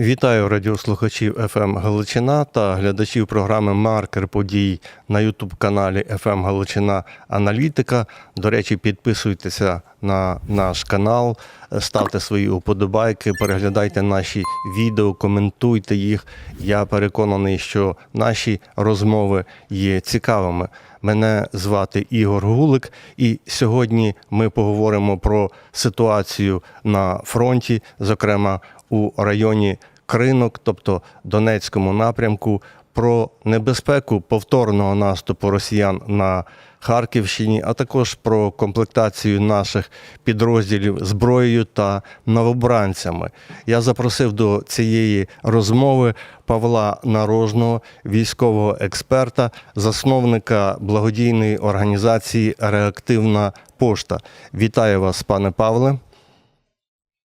Вітаю радіослухачів FM Галичина та глядачів програми Маркер подій на Ютуб каналі FM Галичина Аналітика. До речі, підписуйтеся на наш канал, ставте свої уподобайки, переглядайте наші відео, коментуйте їх. Я переконаний, що наші розмови є цікавими. Мене звати Ігор Гулик, і сьогодні ми поговоримо про ситуацію на фронті, зокрема у районі Кринок, тобто Донецькому напрямку, про небезпеку повторного наступу росіян на Харківщині, а також про комплектацію наших підрозділів зброєю та новобранцями. Я запросив до цієї розмови Павла Нарожного, військового експерта, засновника благодійної організації Реактивна пошта. Вітаю вас, пане Павле.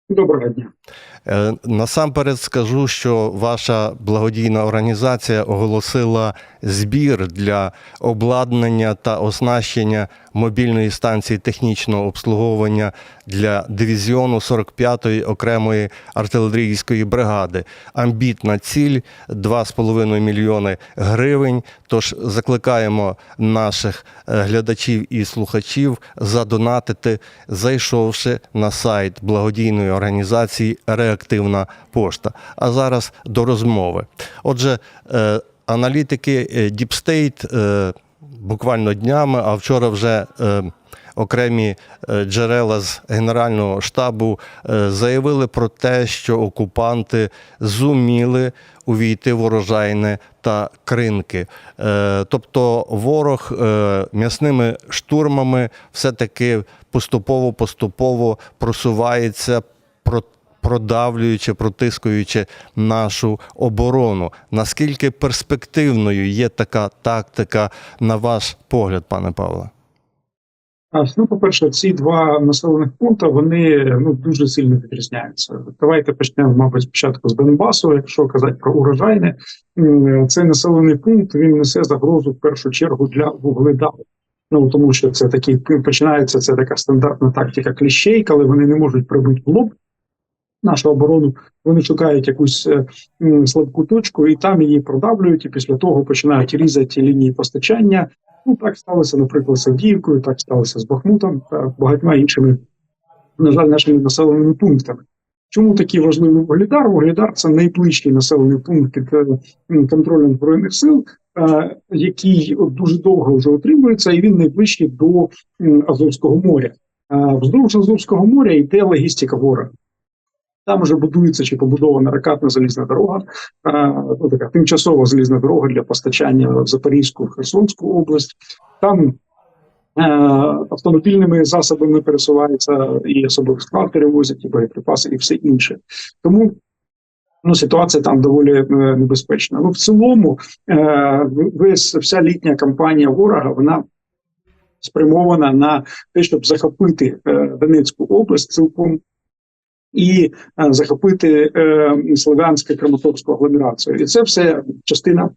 Доброго дня. Е, Насамперед скажу, що ваша благодійна організація оголосила збір для обладнання та оснащення мобільної станції технічного обслуговування для дивізіону 45-ї окремої артилерійської бригади. Амбітна ціль 2,5 мільйони гривень. Тож закликаємо наших е, глядачів і слухачів задонатити, зайшовши на сайт благодійної організації Реактивна пошта. А зараз до розмови. Отже, е, аналітики State е, буквально днями, а вчора вже е, окремі джерела з Генерального штабу заявили про те, що окупанти зуміли увійти в урожайне та кринки. Тобто ворог м'ясними штурмами все-таки поступово-поступово просувається про продавлюючи, протискуючи нашу оборону. Наскільки перспективною є така тактика, на ваш погляд, пане Павле? Ну, по-перше, ці два населених пункти вони ну дуже сильно відрізняються. Давайте почнемо, мабуть, спочатку з Донбасу. Якщо казати про урожайне, цей населений пункт він несе загрозу в першу чергу для вугледару. Ну тому що це такий починається це така стандартна тактика кліщей, коли вони не можуть прибити в лоб нашу оборону. Вони шукають якусь е, слабку точку і там її продавлюють, і після того починають різати лінії постачання. Ну так сталося, наприклад, з Авдіївкою, так сталося з Бахмутом та багатьма іншими, на жаль, нашими населеними пунктами. Чому такий важливий Вугледар? Вугледар – це найближчий населений пункт під е, контролем збройних сил, е, який дуже довго вже отримується, і він найближчий до Азовського моря. Е, Вздовж Азовського моря йде логістика ворога. Там вже будується чи побудована ракетна залізна дорога, ну, така тимчасова залізна дорога для постачання в Запорізьку, Херсонську область. Там е, автомобільними засобами пересуваються і особовий склад перевозять, і боєприпаси, і все інше. Тому ну, ситуація там доволі е, небезпечна. Ну, в цілому, е, весь вся літня кампанія ворога вона спрямована на те, щоб захопити е, Донецьку область цілком і е, захопити е, Слов'янську Краматорську агломерацію. І це все частина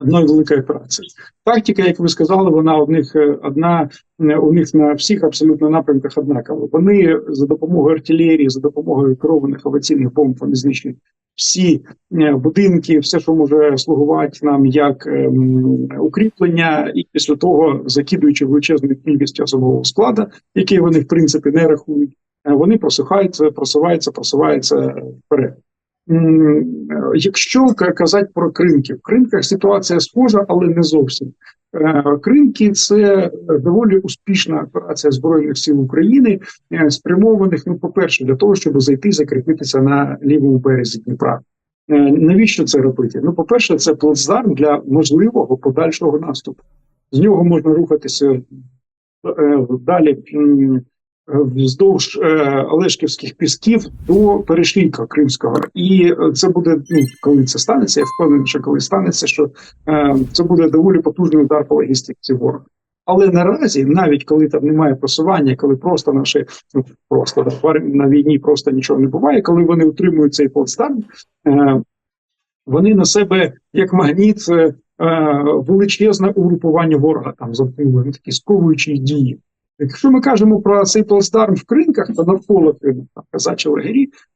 одної великої операції. Тактика, як ви сказали, вона у них е, одна у них на всіх абсолютно напрямках однакова. Вони за допомогою артилерії, за допомогою керованих авіаційних бомб вони знищують всі будинки, все, що може слугувати нам як ем, укріплення, і після того закидуючи величезну кількість особового складу, який вони в принципі не рахують. Вони просухаються, просуваються, просуваються вперед. Якщо казати про кринки, в кринках ситуація схожа, але не зовсім. Е, Кринки це доволі успішна операція збройних сил України, е, спрямованих, ну, по-перше, для того, щоб зайти і закріпитися на лівому березі Дніпра. Е, Навіщо це робити? Ну, по-перше, це плацдарм для можливого подальшого наступу. З нього можна рухатися далі вздовж е, Олешківських пісків до перешийка Кримського, і е, це буде ну, коли це станеться. Я впевнений, що коли станеться, що е, це буде доволі потужний удар по логістиці ворога. Але наразі, навіть коли там немає просування, коли просто наші ну просто на війні просто нічого не буває, коли вони утримують цей плацдарм, е, вони на себе як магніт е, величезне угрупування ворога там замкнули такі сковуючі дії. Якщо ми кажемо про цей плацдарм в кринках та навколо кринок, там казачі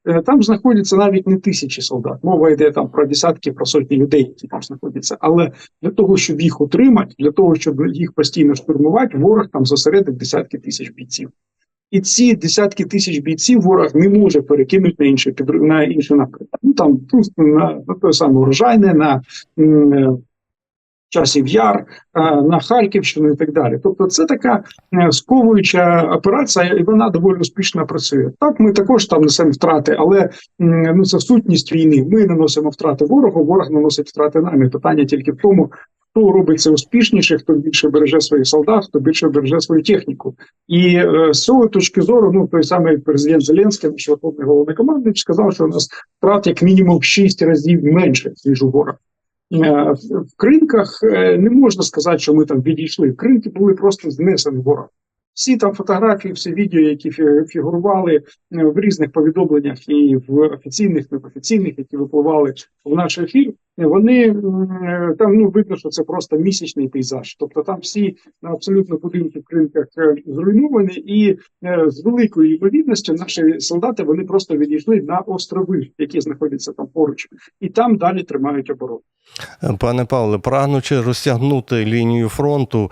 е, там знаходяться навіть не тисячі солдат. Мова йде там про десятки, про сотні людей, які там знаходяться. Але для того, щоб їх утримати, для того, щоб їх постійно штурмувати, ворог там зосередив десятки тисяч бійців. І ці десятки тисяч бійців ворог не може перекинути на інші на інші напрямки. Ну там просто на, на те саме урожайне, на е, часів яр, е, на Харківщину і так далі. Тобто, це така е, сковуюча операція, і вона доволі успішно працює. Так, ми також там несемо втрати, але ну це сутність війни. Ми наносимо втрати ворогу, ворог наносить втрати нам. І Питання тільки в тому. Хто робить це успішніше, хто більше береже своїх солдат, хто більше береже свою техніку, і е, з цього точки зору, ну той самий президент Зеленський, наш верховний головнокомандуючий, сказав, що у нас втрат як мінімум в 6 разів менше ніж у ворога. Е, В кринках е, не можна сказати, що ми там відійшли. Кринки були просто знесені ворогом. Всі там фотографії, всі відео, які фігурували е, в різних повідомленнях і в офіційних, неофіційних, які випливали в наш ефір, вони е, там ну видно, що це просто місячний пейзаж. Тобто там всі абсолютно будинки в кринках е, зруйновані, і з великою ймовірністю наші солдати вони просто відійшли на острови, які знаходяться там поруч, і там далі тримають оборону. Пане Павле, прагнучи розтягнути лінію фронту,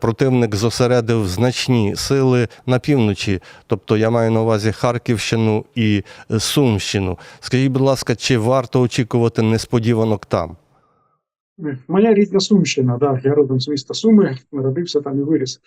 противник зосередив значні сили на півночі. Тобто я маю на увазі Харківщину і е, Сумщину. Скажіть, будь ласка, чи варто очікувати несподіванок там? Моя рідна Сумщина, да, я родом з міста Суми, народився там і виріс.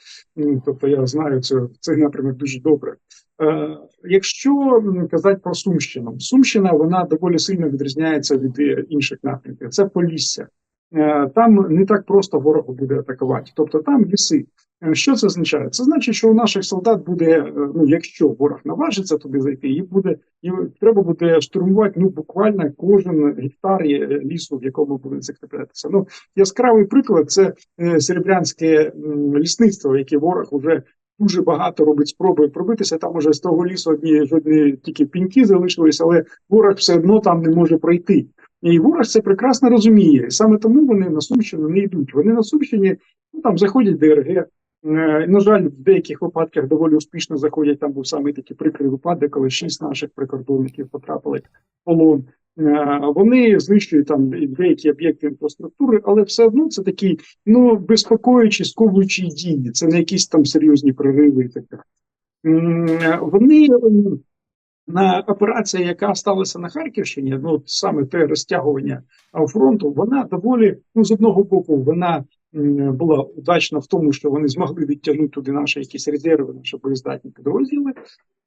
Тобто я знаю це, цей напрямок дуже добре. Е, якщо казати про Сумщину, Сумщина вона доволі сильно відрізняється від е, інших напрямків. Це Полісся. Е, там не так просто ворогу буде атакувати. Тобто там ліси. Е, Що це означає? Це значить, що у наших солдат буде, е, ну якщо ворог наважиться туди зайти, їм буде їм треба буде штурмувати ну буквально кожен гектар е, лісу, в якому буде закріплятися. Ну яскравий приклад це серебрянське лісництво, яке ворог уже дуже багато робить спроби пробитися. Там уже з того лісу одні жодні тільки піньки залишились, але ворог все одно там не може пройти. І ворог це прекрасно розуміє. Саме тому вони на Сумщину не йдуть. Вони на Сумщині ну, там заходять ДРГ. Е, На жаль, в деяких випадках доволі успішно заходять. Там був саме такий прикрий випадок, коли шість наших прикордонників потрапили в полон. Е, Вони знищують там деякі об'єкти інфраструктури, але все одно це такі ну безпокоючі, сковуючі дії. Це не якісь там серйозні прориви і так далі. М, е, Вони м, на операції, яка сталася на Харківщині, ну саме те розтягування фронту, вона доволі ну з одного боку, вона була удачна в тому, що вони змогли відтягнути туди наші якісь резерви, наші боєздатні підрозділи,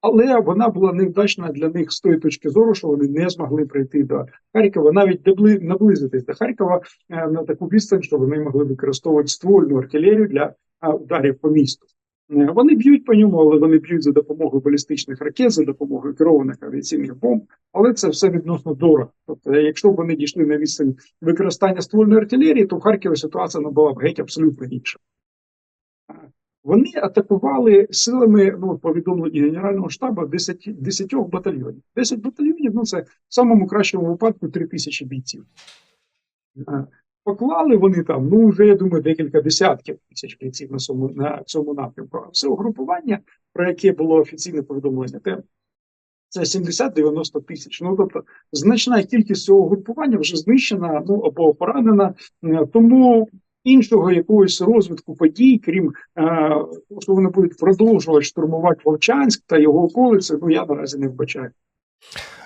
але вона була невдачна для них з тої точки зору, що вони не змогли прийти до Харкова, навіть наблизитись до Харкова е, на таку відстань, що вони могли використовувати ствольну артилерію для ударів по місту. Вони б'ють по ньому, але вони б'ють за допомогою балістичних ракет, за допомогою керованих авіаційних бомб. Але це все відносно дорого. Тобто, якщо б вони дійшли на відстань використання ствольної артилерії, то в Харкові ситуація не була б геть абсолютно інша. Вони атакували силами ну, повідомлення Генерального штабу 10, 10 батальйонів. 10 батальйонів ну, це в самому кращому випадку 3 тисячі бійців. Поклали вони там, ну вже я думаю, декілька десятків тисяч бійців на цьому на цьому напрямку. А все угрупування, про яке було офіційне повідомлення, те це 70-90 тисяч. Ну тобто значна кількість цього групування вже знищена, ну або поранена. Е, Тому іншого якогось розвитку подій, крім е, що вони будуть продовжувати штурмувати Вовчанськ та його околиці, ну я наразі не вбачаю.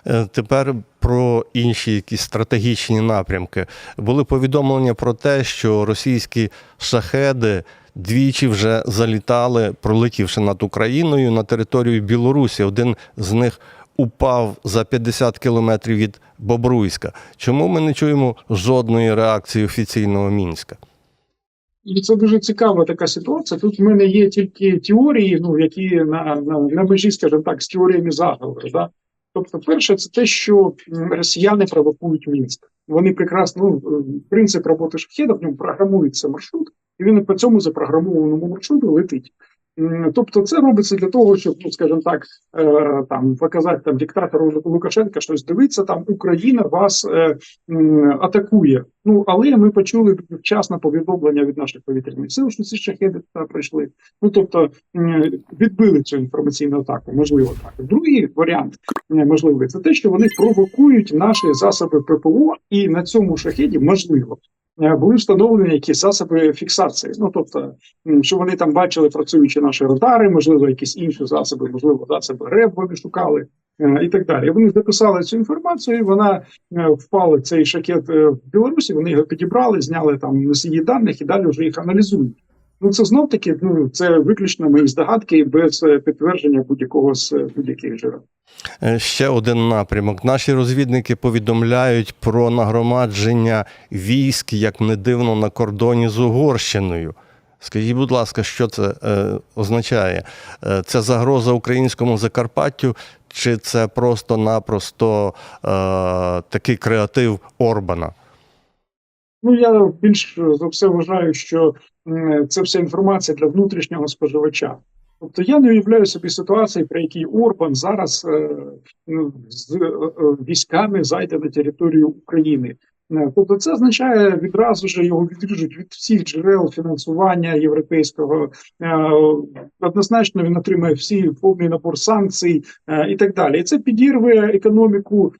Е, Тепер про інші якісь стратегічні напрямки. Були повідомлення про те, що російські шахеди двічі вже залітали, пролетівши над Україною на територію Білорусі. Один з них упав за 50 кілометрів від Бобруйська. Чому ми не чуємо жодної реакції офіційного мінська? І це дуже цікава така ситуація. Тут в мене є тільки теорії, ну які на, на, на межі, скажімо так, з теоріями заговору. Да? Тобто, перше, це те, що росіяни провокують Мінськ. Вони прекрасно ну, е, принцип роботи шахеда в ньому програмується маршрут, і він по цьому запрограмованому маршруту летить. Тобто, це робиться для того, щоб, ну скажімо так, е, там показати там диктатору Лукашенка, щось дивиться, там Україна вас е, м, атакує. Ну але ми почули вчасно повідомлення від наших повітряних сил, що ці шахеди прийшли. Ну тобто відбили цю інформаційну атаку, можливо, так. Другий варіант можливий це те, що вони провокують наші засоби ППО, і на цьому шахеді можливо. Е, Були встановлені якісь засоби фіксації. Ну тобто, що вони там бачили працюючи наші радари, можливо, якісь інші засоби, можливо, засоби РЕБ вони шукали е, і так далі. Вони записали цю інформацію. і Вона е, впала цей шакет в Білорусі. Вони його підібрали, зняли там носії даних і далі вже їх аналізують. Ну це знов таки, ну це виключно мої здогадки без е, підтвердження будь-якого з е, будь-яких джерел. Е, Ще один напрямок. Наші розвідники повідомляють про нагромадження військ, як не дивно, на кордоні з Угорщиною. Скажіть, будь ласка, що це е, означає? Це загроза українському Закарпаттю, чи це просто-напросто е, такий креатив Орбана? Ну я більш за все вважаю, що це вся інформація для внутрішнього споживача. Тобто я не уявляю собі ситуації, при якій Орбан зараз е, ну, з е, е, військами зайде на територію України. Тобто, це означає відразу ж його відріжуть від всіх джерел фінансування європейського. Однозначно він отримає всі повний набор санкцій і так далі. І це підірве економіку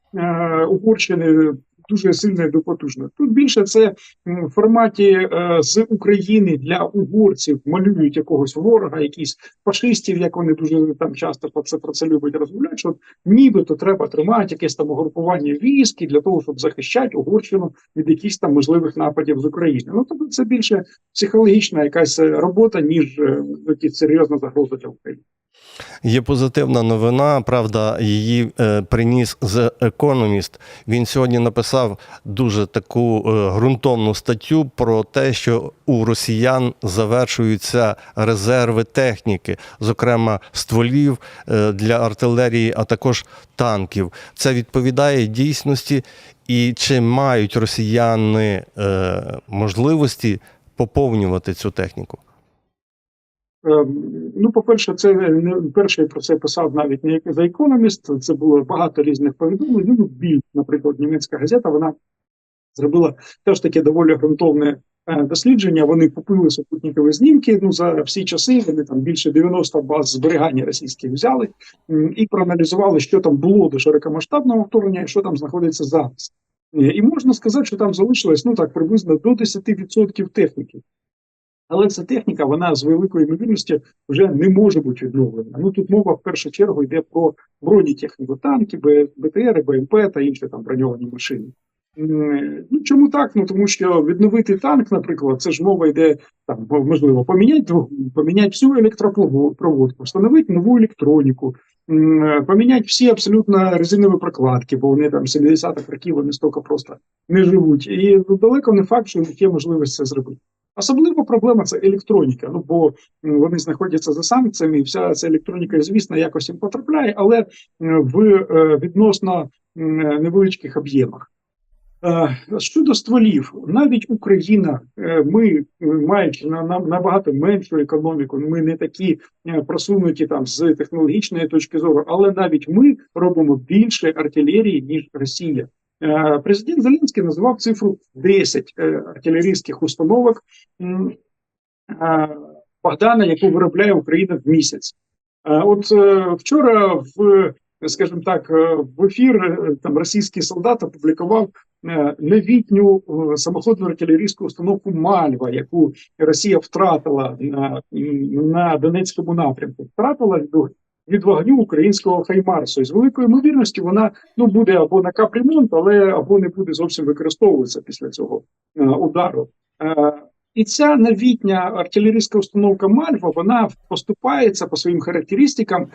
Угорщини дуже сильно і допотужно. Тут більше це в форматі е, з України для угорців малюють якогось ворога, якісь фашистів, як вони дуже там часто про це про це люблять розмовляти. Що нібито треба тримати якесь там угрупування військ для того, щоб захищати Угорщину від якихось там можливих нападів з України. Ну тобто це більше психологічна якась е, робота, ніж е, якась серйозна загроза для України. Є позитивна новина. Правда, її е, приніс The Economist. Він сьогодні написав дуже таку е, ґрунтовну статтю про те, що у росіян завершуються резерви техніки, зокрема стволів е, для артилерії, а також танків. Це відповідає дійсності. І чи мають росіяни можливості поповнювати цю техніку? Ем, Ну, по-перше, це не перший про це писав навіть не за Economist, Це було багато різних повідомлень. Ну, біль, наприклад, німецька газета, вона зробила теж таке доволі ґрунтовне е, дослідження. Вони купили супутникові знімки. Ну за всі часи вони там більше 90 баз зберігання російських взяли і проаналізували, що там було до широкомасштабного вторгнення, і що там знаходиться зараз. Е, І можна сказати, що там залишилось ну так приблизно до 10% техніки. Але ця техніка, вона з великою ймовірністю вже не може бути відновлена. Ну тут мова в першу чергу йде про бронетехніку, танки, БТР, БМП та інші там броньовані машини. Ну чому так? Ну тому що відновити танк, наприклад, це ж мова йде там, можливо, поміняти поміняти всю електропроводку, встановити нову електроніку, поміняти всі абсолютно резинові прокладки, бо вони там 70-х років вони стільки просто не живуть. І далеко не факт, що є можливість це зробити. Особливо проблема це електроніка. Ну бо вони знаходяться за санкціями, і вся ця електроніка, звісно, якось їм потрапляє, але е, в е, відносно невеличких об'ємах. Е, Щодо стволів, навіть Україна, ми маючи на, на набагато меншу економіку, ми не такі просунуті там з технологічної точки зору, але навіть ми робимо більше артилерії ніж Росія. Е, Президент Зеленський назвав цифру 10 е, артилерійських установок е, Богдана, яку виробляє Україна в місяць. От вчора в скажімо так, в ефір там російський солдат опублікував новітню самоходну артилерійську установку Мальва, яку Росія втратила на, на Донецькому напрямку. Втратила від, від вогню українського Хаймарсу. І з великою ймовірністю вона ну буде або на капремонт, але або не буде зовсім використовуватися після цього е, удару. Е, і ця новітня артилерійська установка Мальва вона поступається по своїм характеристикам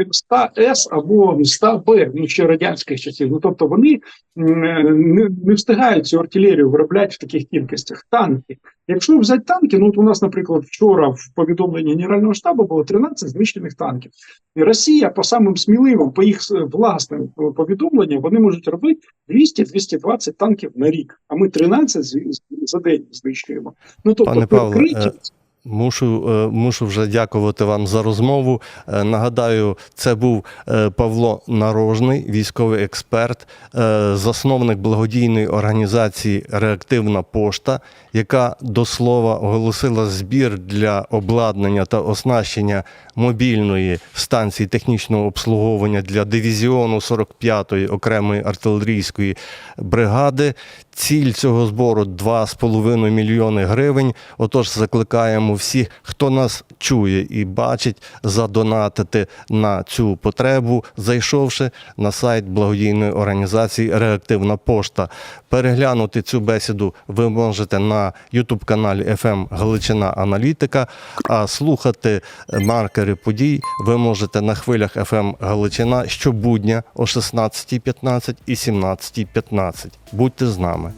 е, 100С або 100Б, ну ще радянських часів. Ну тобто вони не, не встигають цю артилерію виробляти в таких кількостях. Танки. Якщо взяти танки, ну от у нас, наприклад, вчора в повідомленні Генерального штабу було 13 знищених танків. І Росія по самим сміливим, по їх е, власним е, повідомленням, вони можуть робити 200-220 танків на рік, а ми 13 з- з- за день знищуємо. Ну тобто Пане при Павле, вкритті- е, Мушу, е, мушу вже дякувати вам за розмову. Е, Нагадаю, це був е, Павло Нарожний, військовий експерт, засновник благодійної організації Реактивна пошта, яка до слова оголосила збір для обладнання та оснащення мобільної станції технічного обслуговування для дивізіону 45-ї окремої артилерійської бригади. Ціль цього збору 2,5 мільйони гривень. Отож, закликаємо всіх, хто нас чує і бачить, задонатити на цю потребу, зайшовши на сайт благодійної організації Реактивна пошта. Переглянути цю бесіду ви можете на youtube каналі FM Галичина Аналітика, а слухати маркери подій ви можете на хвилях FM Галичина щобудня о 16.15 і 17.15. Будьте з нами.